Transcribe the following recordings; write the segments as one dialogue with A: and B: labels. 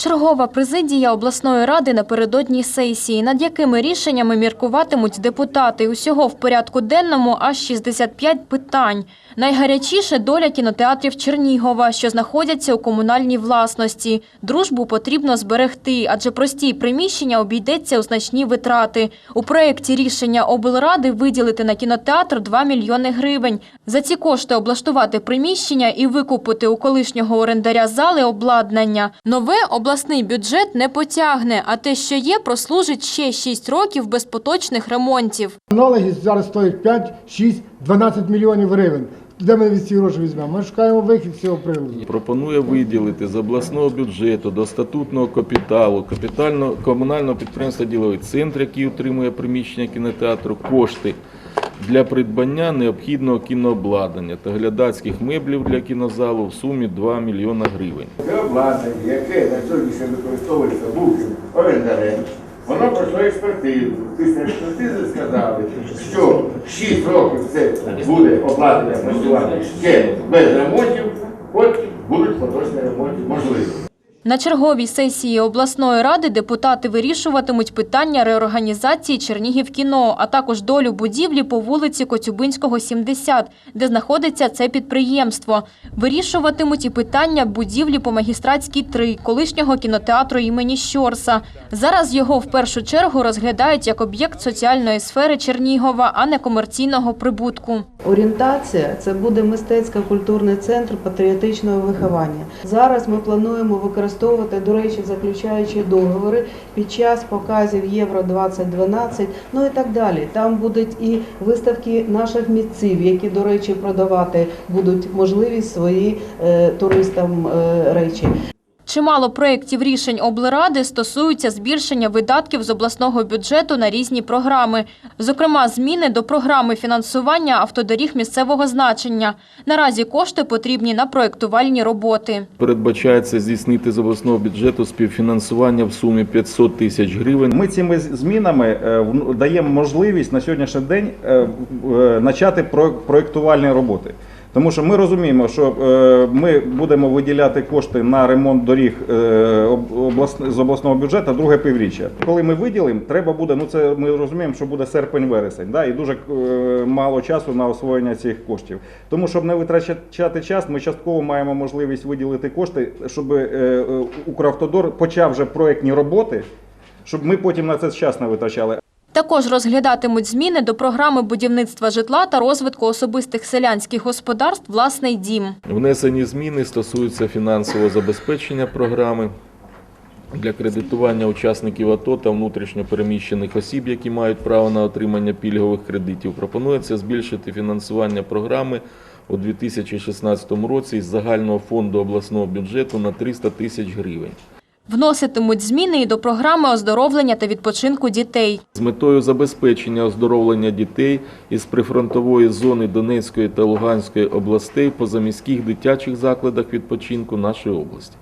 A: Чергова президія обласної ради напередодні сесії, над якими рішеннями міркуватимуть депутати. Усього в порядку денному аж 65 питань. Найгарячіше доля кінотеатрів Чернігова, що знаходяться у комунальній власності. Дружбу потрібно зберегти, адже прості приміщення обійдеться у значні витрати. У проєкті рішення облради виділити на кінотеатр 2 мільйони гривень. За ці кошти облаштувати приміщення і викупити у колишнього орендаря зали обладнання. Нове обласний бюджет не потягне, а те, що є, прослужить ще 6 років без поточних ремонтів.
B: Аналоги зараз стоять 5, 6, 12 мільйонів гривень. Де ми від ці гроші візьмемо? Ми шукаємо вихід з цього приводу.
C: Пропонує виділити з обласного бюджету до статутного капіталу капітально комунального підприємства Діловий центр, який утримує приміщення кінотеатру, кошти для придбання необхідного кінообладнання та глядацьких меблів для кінозалу в сумі 2 мільйона гривень.
D: Це обладнання, яке на сьогодні ще використовується бувшим орендарем, воно пройшло експертизу. Після експертизи сказали, що 6 років це буде обладнання працювати ще без ремонтів, потім будуть поточні ремонти можливі.
A: На черговій сесії обласної ради депутати вирішуватимуть питання реорганізації Чернігів кіно, а також долю будівлі по вулиці Коцюбинського, 70, де знаходиться це підприємство. Вирішуватимуть і питання будівлі по магістратській 3, колишнього кінотеатру імені Щорса. Зараз його в першу чергу розглядають як об'єкт соціальної сфери Чернігова, а не комерційного прибутку.
E: Орієнтація це буде мистецько-культурний центр патріотичного виховання. Зараз ми плануємо використовувати, до речі, заключаючи договори під час показів Євро 2012, ну і так далі. Там будуть і виставки наших митців, які, до речі, продавати будуть можливість свої е, туристам е, речі.
A: Чимало проєктів рішень облради стосуються збільшення видатків з обласного бюджету на різні програми, зокрема зміни до програми фінансування автодоріг місцевого значення. Наразі кошти потрібні на проєктувальні роботи.
C: Передбачається здійснити з обласного бюджету співфінансування в сумі 500 тисяч гривень.
F: Ми цими змінами е, даємо можливість на сьогоднішній день е, е, начати про- проєктувальні роботи. Тому що ми розуміємо, що е, ми будемо виділяти кошти на ремонт доріг е, з обласного бюджету друге півріччя. Коли ми виділимо, треба буде. Ну це ми розуміємо, що буде серпень-вересень, да, і дуже е, мало часу на освоєння цих коштів. Тому щоб не витрачати час, ми частково маємо можливість виділити кошти, щоб Укравтодор почав вже проєктні роботи щоб ми потім на це час не витрачали.
A: Також розглядатимуть зміни до програми будівництва житла та розвитку особистих селянських господарств «Власний дім».
C: Внесені зміни стосуються фінансового забезпечення програми для кредитування учасників АТО та внутрішньо переміщених осіб, які мають право на отримання пільгових кредитів. Пропонується збільшити фінансування програми у 2016 році із загального фонду обласного бюджету на 300 тисяч гривень.
A: Вноситимуть зміни і до програми оздоровлення та відпочинку дітей.
C: З метою забезпечення оздоровлення дітей із прифронтової зони Донецької та Луганської областей позаміських дитячих закладах відпочинку нашої області.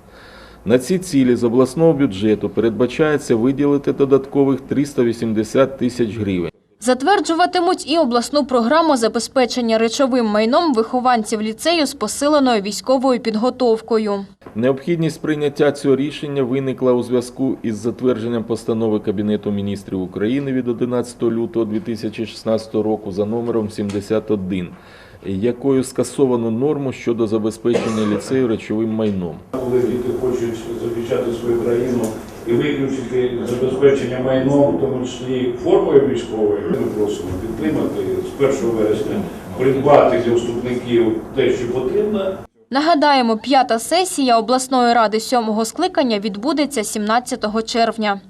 C: На ці цілі з обласного бюджету передбачається виділити додаткових 380 тисяч гривень.
A: Затверджуватимуть і обласну програму забезпечення речовим майном вихованців ліцею з посиленою військовою підготовкою.
C: Необхідність прийняття цього рішення виникла у зв'язку із затвердженням постанови Кабінету міністрів України від 11 лютого 2016 року за номером 71, якою скасовано норму щодо забезпечення ліцею речовим майном.
G: коли діти хочуть захищати свою країну і виключити забезпечення майном, тому числі формою військовою, ми просимо підтримати з 1 вересня придбати для вступників те, що потрібно,
A: Нагадаємо, п'ята сесія обласної ради сьомого скликання відбудеться 17 червня.